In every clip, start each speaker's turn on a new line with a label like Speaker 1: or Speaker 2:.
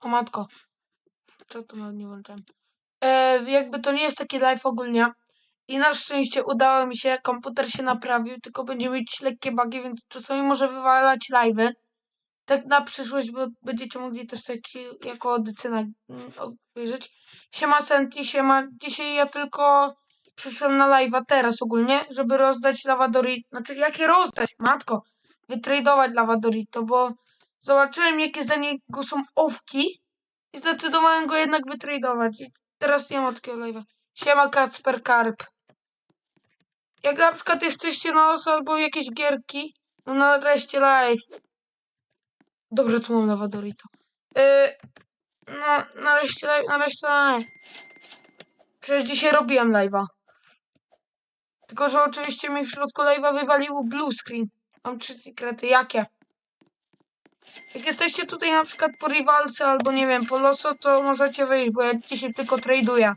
Speaker 1: O matko. Co to nawet nie włączyłem? E, jakby to nie jest taki live ogólnie. I na szczęście udało mi się, komputer się naprawił, tylko będzie mieć lekkie bugi, więc czasami może wywalać live'y. Tak na przyszłość, bo będziecie mogli też taki, jako audycję mm, obejrzeć. Siema Senti, siema. Dzisiaj ja tylko przyszłem na live'a teraz ogólnie, żeby rozdać Lavadorito. Znaczy, jakie rozdać? Matko, wytradować Lavadorito, bo zobaczyłem, jakie za niego są owki i zdecydowałem go jednak wytradować. I teraz nie ma takiego live'a. Siema Kacper Karp. Jak na przykład jesteście na oso albo jakieś gierki, no nareszcie live. Dobra, tu mam Lavadorito. Yy, no, nareszcie live, nareszcie live. Przecież dzisiaj robiłem live'a. Tylko, że oczywiście mi w środku live'a wywalił blue screen. Mam trzy sekrety. Jakie? Jak jesteście tutaj na przykład po Rivalce albo nie wiem, po Loso, to możecie wyjść, bo ja dzisiaj tylko traduję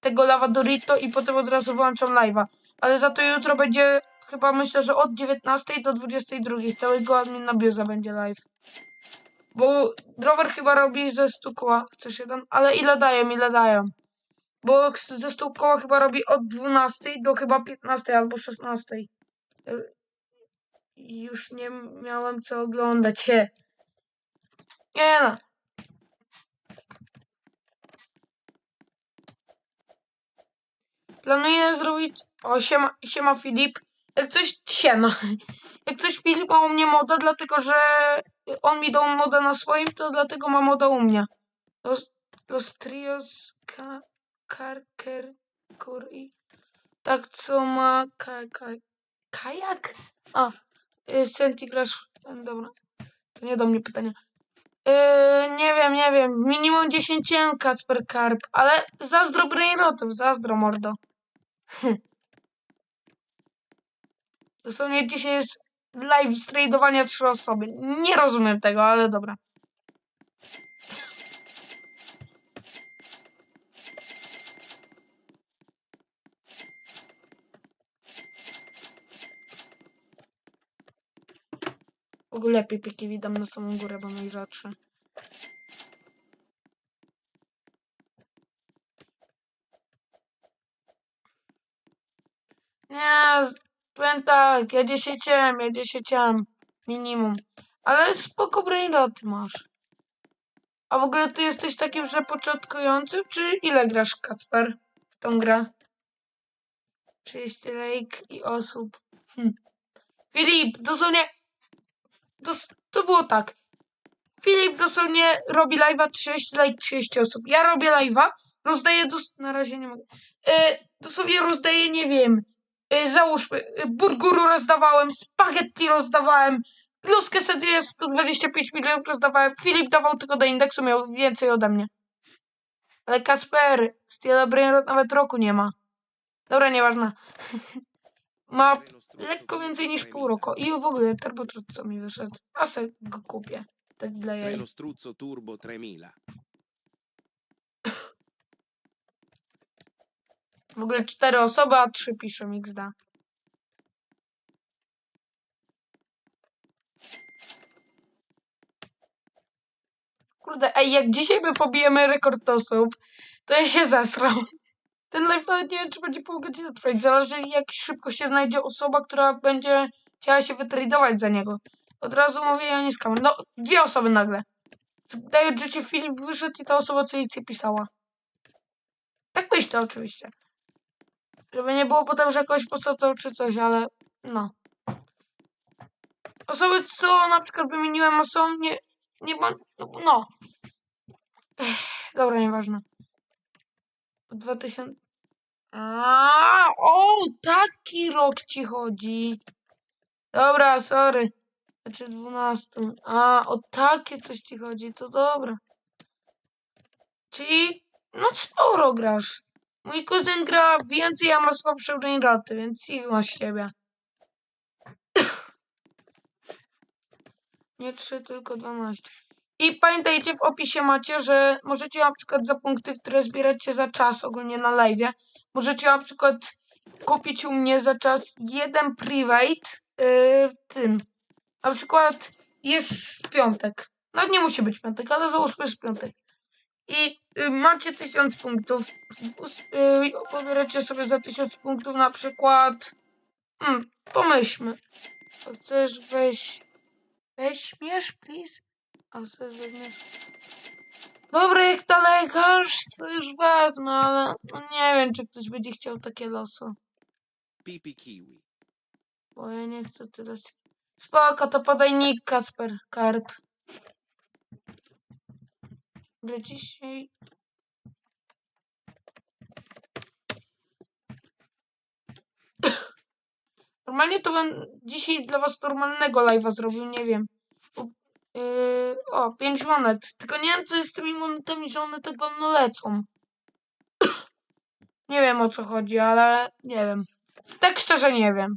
Speaker 1: tego Lavadorito i potem od razu włączam live'a. Ale za to jutro będzie chyba myślę, że od 19 do 22 z całego admin Bioza będzie live. Bo Drower chyba robi ze 100 koła, chcesz jeden? Ale ile dają, ile dają? Bo ze 100 koła chyba robi od 12 do chyba 15 albo 16. Y, Już nie miałem co oglądać. he. Nie no. Planuję zrobić... O, siema, siema Filip. Jak coś... Siema. Jak coś Filip ma u mnie moda, dlatego że on mi dał moda na swoim, to dlatego ma moda u mnie. Los, los Trios... Ka, Karker... Kur i... Tak, co ma... Ka, ka, kajak? A, Senti grasz... Dobra. To nie do mnie pytania. Yy, nie wiem, nie wiem. Minimum 10 Kacper Karp, ale zazdro brainrotów, zazdro mordo. Dosłownie dzisiaj jest live z tradowania trzy osoby. Nie rozumiem tego, ale dobra. Ogóle lepiej piki widam na samą górę, bo najrzadsze. Nie, powiem tak, ja dziesięciam, ja dziesięciam. Minimum. Ale spoko brainroty masz. A w ogóle ty jesteś takim, że początkującym, czy ile grasz, Kacper, w tą grę? 30 lajk i osób. Hm. Filip, dosłownie... To było tak. Filip dosłownie robi live'a 30 lajk, 30 osób. Ja robię live'a, rozdaję dos... Na razie nie mogę. E, dosłownie rozdaję, nie wiem, y, załóżmy, y, burguru rozdawałem, spaghetti rozdawałem, Los Quesadillas 125 milionów rozdawałem, Filip dawał tylko do indeksu, miał więcej ode mnie. Ale Kasper, Steel Brain nawet roku nie ma. Dobra, nieważne. ma lekko więcej niż pół roku. I w ogóle Turbotrut co mi wyszedł. A se go kupię. Tak dla jaj.
Speaker 2: Struzzo turbo 3000.
Speaker 1: W ogóle cztery osoby, a trzy piszą XD. Kurde, ej, jak dzisiaj my pobijemy rekord osób, to ja się zesram. Ten live nawet nie wiem, czy będzie pół godziny trwać. Zależy, jak szybko się znajdzie osoba, która będzie chciała się wytradować za niego. Od razu mówię, ja nie skam. No, dwie osoby nagle. Daję życie Filip wyszedł i ta osoba co jej pisała. Tak myślę oczywiście. Żeby nie było potem, że kogoś posadzał czy coś, ale no. Osoby, co na przykład wymieniłem, a są nie, nie ma, no, no. Ech, dobra, nieważne. 2000... A, o, taki rok ci chodzi. Dobra, sorry. Znaczy 12. A, o takie coś ci chodzi, to dobra. Czyli, no sporo grasz. Mój kuzyn gra więcej, a ma słabsze brainroty, więc sigma siebie. Nie 3, tylko 12. I pamiętajcie, w opisie macie, że możecie na przykład za punkty, które zbieracie za czas ogólnie na live, możecie na przykład kupić u mnie za czas jeden private yy, tym. Na przykład jest piątek. No nie musi być piątek, ale załóżmy, że piątek. I y, macie tysiąc punktów. Us- Y, pobieracie sobie za tysiąc punktów na przykład. Hmm, pomyślmy. Chcesz weź. Weźmiesz, please? A chcesz weźmiesz. Dobra, jak nalegasz, to już wezmę, ale no nie wiem, czy ktoś będzie chciał takie loso.
Speaker 2: Pipi Kiwi.
Speaker 1: Bo ja nie chcę tyle. s- Spoko, to podaj nick, Kacper, Karp. Że dzisiaj... Normalnie to bym dzisiaj dla was normalnego live'a zrobił, nie wiem. Yy, o, 5 monet. Tylko nie wiem, co jest z tymi monetami, że one tak wolno lecą. Nie wiem, o co chodzi, ale nie wiem. Tak szczerze nie wiem.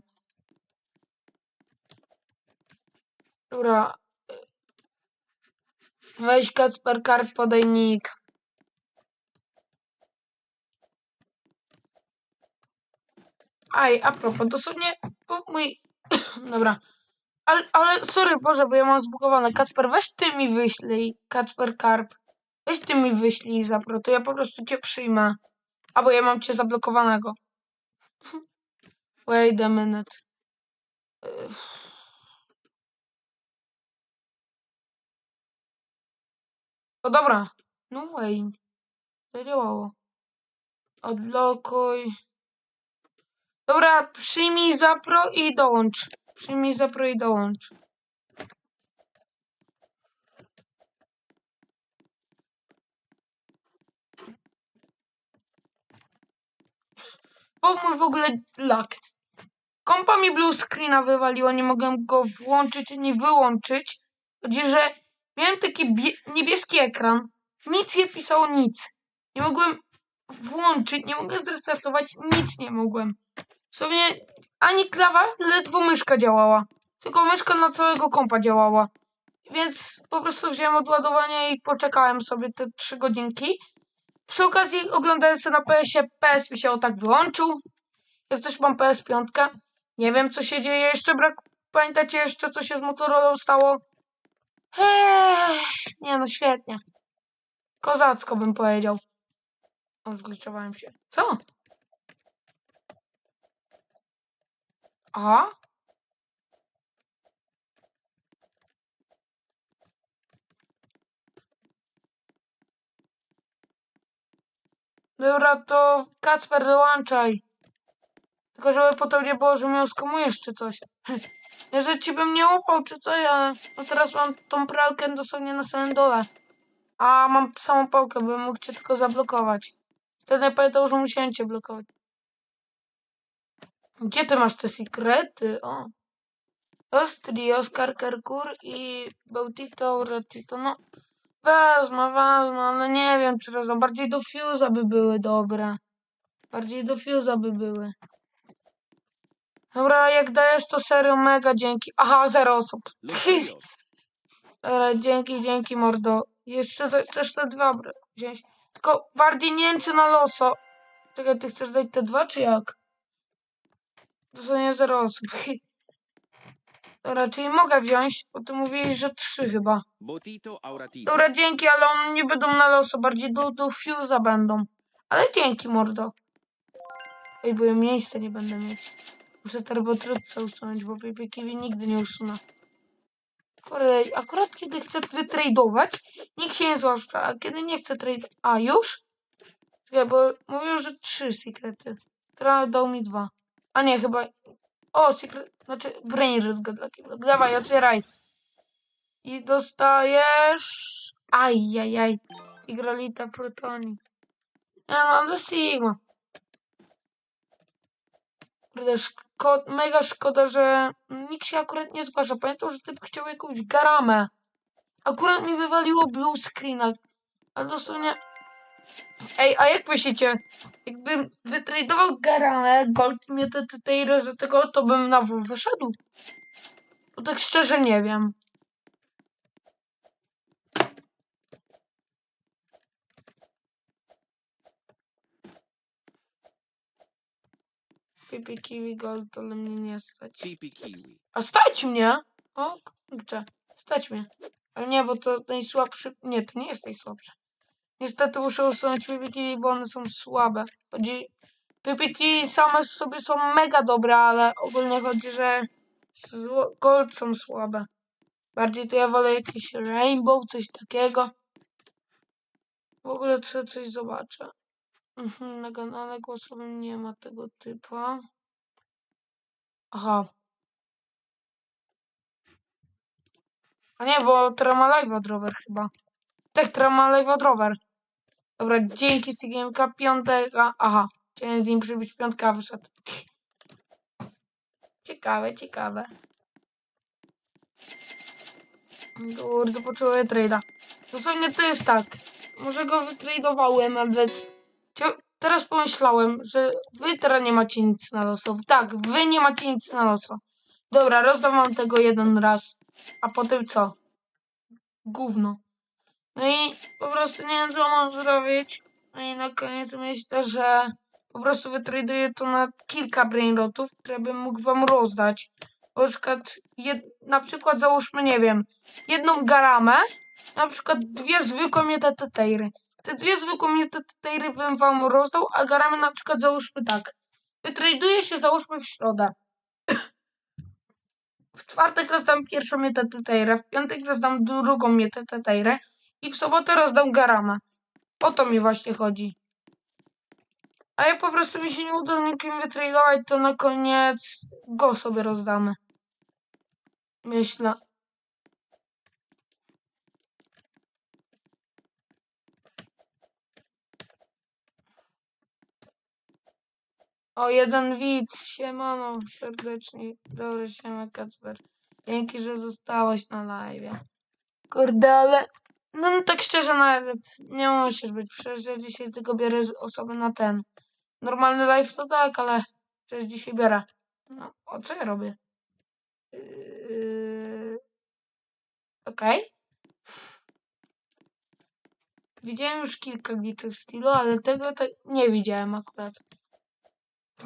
Speaker 1: Dobra. Weź Kacper Karp, podaj nick. Aj, a propos, dosłownie mój... Dobra. Ale, ale, sorry, Boże, bo ja mam zbugowane. Kacper, weź ty mi wyślij. Kacper Karp. Weź ty mi wyślij zapro, to ja po prostu cię przyjmę. Albo ja mam cię zablokowanego. Wait a minute. O dobra. No Wayne. Zadziałało. Odblokuj. Dobra, przyjmij zapro i dołącz. Przyjmij zapro i dołącz. O mój w ogóle lag. Kompa mi blue screena wywaliło, nie mogłem go włączyć ani wyłączyć. Chodzi, że miałem taki bie- niebieski ekran. Nic nie pisało, nic. Nie mogłem włączyć, nie mogłem zrestartować, nic nie mogłem. Dosłownie ani klawa, ledwo myszka działała. Tylko myszka na całego kompa działała. Więc po prostu wziąłem odładowanie i poczekałem sobie te trzy godzinki. Przy okazji sobie na PS-ie, PS mi się o tak wyłączył. Jak też mam PS5. Nie wiem, co się dzieje. Jeszcze brak... Pamiętacie jeszcze, co się z Motorola stało? Eee, nie no, świetnie. Kozacko bym powiedział. O, zgliczowałem się. Co? Aha. Dobra, to Kacper dołączaj. Tylko żeby potem nie było, że mnie oskamujesz czy coś. Że ci bym nie ufał czy coś, ale no teraz mam tą pralkę dosłownie na samym dole. A mam samą pałkę, bym mógł cię tylko zablokować. Wtedy pamiętał, że musiałem cię blokować. Gdzie ty masz te sekrety? O. Ostri, Oskar Kerkur i Beutito, Retito. No, wezmę, wezmę, ale nie wiem, czy raz bardziej do Fuse'a by były dobre. Bardziej do Fuse'a by były. Dobra, jak dajesz to serio mega dzięki. Aha, zero osób. Dobra, dzięki, dzięki mordo. Jeszcze te, też te dwa wziąć. Tylko bardziej nie wiem, czy na loso. Czekaj, ty chcesz dać te dwa, czy jak? Dosłownie zero osób. Dobra, czyli mogę wziąć, bo ty mówiłeś, że trzy chyba.
Speaker 2: Botito Auratito.
Speaker 1: Dobra, dzięki, ale one nie będą na loso, bardziej do, do Fuse'a będą. Ale dzięki, mordo. Ej, bo ja miejsca nie będę mieć. Muszę turbotrutce usunąć, bo PPKV nigdy nie usunę. Kurde, akurat kiedy chcę wytradować, nikt się nie złoszcza, a kiedy nie chcę trade... A, już? Czekaj, bo mówią, że trzy sekrety. Teraz dał mi dwa. A nie, chyba... O, secret... Znaczy, brain root go dla Keyblog. Dawaj, otwieraj. I dostajesz... Ajajaj. Tigrolita Protoni. Ja no, do Sigma. Kurde, szko mega szkoda, że nikt się akurat nie zgłasza. Pamiętam, że typ chciał jakąś garamę. Akurat mi wywaliło blue screena. Ale dosłownie... Ej, a jak myślicie? Jakbym wytradował garamę, gold mnie te tutaj tego, to bym na W wyszedł. Bo tak szczerze nie wiem. Pipi kiwi gold, ale mnie nie stać.
Speaker 2: Pipi Kiwi.
Speaker 1: A stać mnie! O kurczę, stać mnie. Ale nie, bo to najsłabszy... Nie, to nie jest najsłabsze. Niestety muszę usunąć PPK, bo one są słabe. Chodzi... PPK same sobie są mega dobre, ale ogólnie chodzi, że gold są słabe. Bardziej to ja wolę jakiś rainbow, coś takiego. W ogóle co, coś zobaczę. Mhm, na kanale głosowym nie ma tego typa. Aha. A nie, bo teraz ma live od rower chyba. Tak, teraz ma live od rower. Dobra, dzięki Sigiemka, piątego. Aha, chciałem z nim przybić piątka, wyszedł. Ciekawe, ciekawe. Kurde, poczułem trade'a. Dosłownie to jest tak. Może go wytradowałem, ale... Teraz pomyślałem, że wy teraz nie macie nic na loso. Tak, wy nie macie nic na loso. Dobra, rozdam wam tego jeden raz. A potem co? Gówno. No i po prostu nie wiem, co mam zrobić. No i na koniec myślę, że po prostu wytraduję to na kilka brainrotów, które bym mógł wam rozdać. Na przykład, jed, na przykład załóżmy, nie wiem, jedną garamę, na przykład dwie zwykłe metateteiry. Te dwie zwykłe metateteiry bym wam rozdał, a garamy na przykład załóżmy tak. Wytraduję się załóżmy w środę. W czwartek rozdam pierwszą metateteirę, w piątek rozdam drugą metateteirę i w sobotę rozdam garamę. O to mi właśnie chodzi. A jak po prostu mi się nie uda z nikim wytradować, to na koniec go sobie rozdamy. Myślę. O, jeden widz, siemano, serdecznie. Dobry, siema Kacper. Dzięki, że zostałeś na live. Kurde, ale... No, no tak szczerze nawet nie musisz być. Przecież ja dzisiaj tylko biorę osoby na ten. Normalny live to tak, ale przecież dzisiaj biorę. No, o co ja robię? Yy... Okej. Widziałem już kilka glitchów stylu, ale tego tak nie widziałem akurat.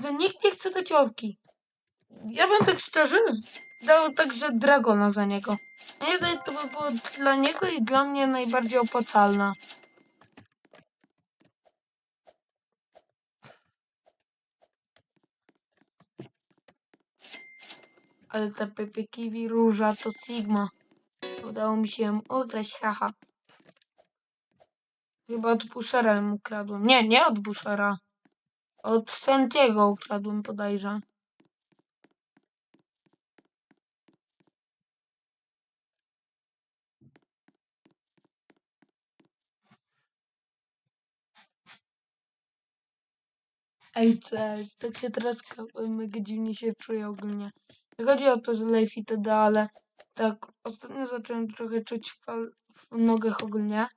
Speaker 1: To nikt nie chce dociowki. Ja bym tak szczerze dał także Dragona za niego. A nie to by było dla niego i dla mnie najbardziej opłacalne. Ale te Pepe Kiwi Róża to Sigma. Udało mi się ją ugrać, haha. Chyba od Bushera ją ukradłem. Nie, nie od Bushera. Od Santiago ukradłem bodajże. Ej, cześć, tak się teraz mega dziwnie się czuję ogólnie. Nie chodzi o to, że life itd., ale tak ostatnio zacząłem trochę czuć fal w nogach ogólnie.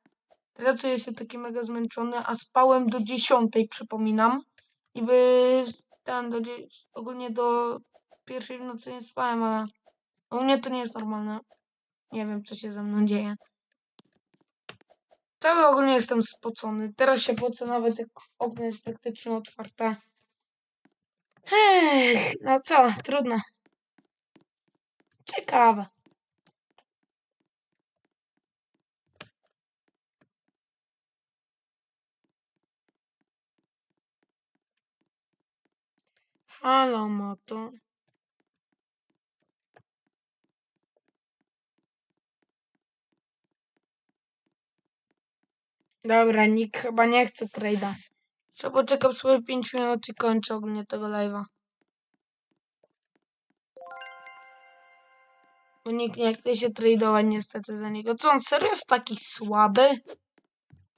Speaker 1: Teraz czuję się taki mega zmęczony, a spałem do dziesiątej, przypominam. Niby ten, do ogólnie do pierwszej w nocy nie spałem, ale u mnie to nie jest normalne. Nie wiem, co się ze mną dzieje. Cały ogólnie jestem spocony. Teraz się pocę nawet jak okno jest praktycznie otwarte. Ech, no co, trudno. Ciekawe. Halo, moto. Dobra, nikt chyba nie chce trade'a. Trzeba poczekać sobie 5 minut i kończę ogólnie tego live'a. Bo nikt nie chce się tradeować niestety za niego. Co on serio jest taki słaby?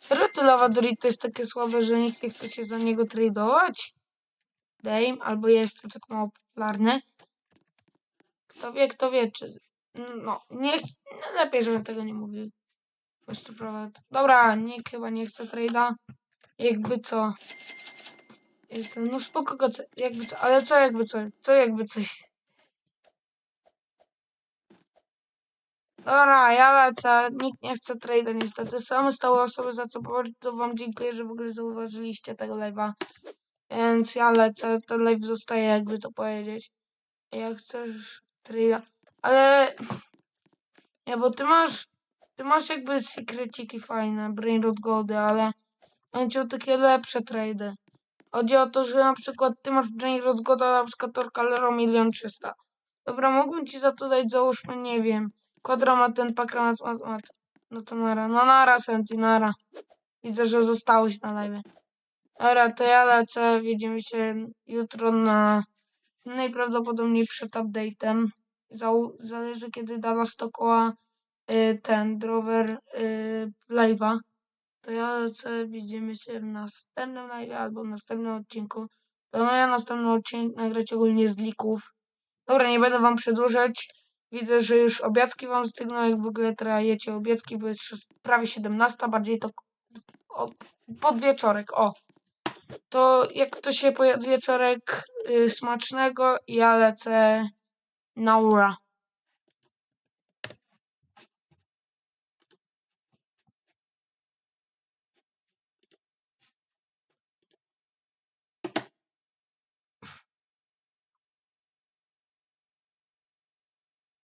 Speaker 1: Serio to Lavadory to jest takie słabe, że nikt nie chce się za niego tradeować? Dame, albo ja jestem tak mało popularny. Kto wie, kto wie, czy... No, nie... No, lepiej, żebym tego nie mówił. Prostu prawda. Dobra, nikt chyba nie chce trade'a. Jakby co... Jestem, no spoko, go- jakby co, ale co jakby co, co jakby coś. Dobra, ja lecę, nikt nie chce trade'a niestety, same stałe osoby, za co bardzo wam dziękuję, że w ogóle zauważyliście tego live'a. Więc ja lecę, ten live zostaje, jakby to powiedzieć. Jak chcesz trade'a, ale... Nie, bo ty masz Ty masz jakby secreciki fajne, Brainroot Goldy, ale cię o takie lepsze trady. Chodzi o to, że na przykład ty masz Brainroot Golda, na przykład Torcalero milion trzysta. Dobra, mógłbym ci za to dać, załóżmy, nie wiem, Quadramat, ten pakramat, mat, mat. No to nara, no nara, Senti, nara. Widzę, że zostałeś na live. Dobra, to ja lecę, widzimy się jutro na najprawdopodobniej przed update'em. Zależy kiedy Dallas Tokoła y, ten drower y, live'a. To ja widzimy się w następnym live albo w następnym odcinku. Planuję następny odcinek nagrać ogólnie z lików. Dobra, nie będę wam przedłużać. Widzę, że już obiadki wam stygną, jak w ogóle teraz jecie obiadki, bo jest prawie 17, bardziej to o, podwieczorek, o. To jak to się pojadł wieczorek y, smacznego, ja lecę na ura.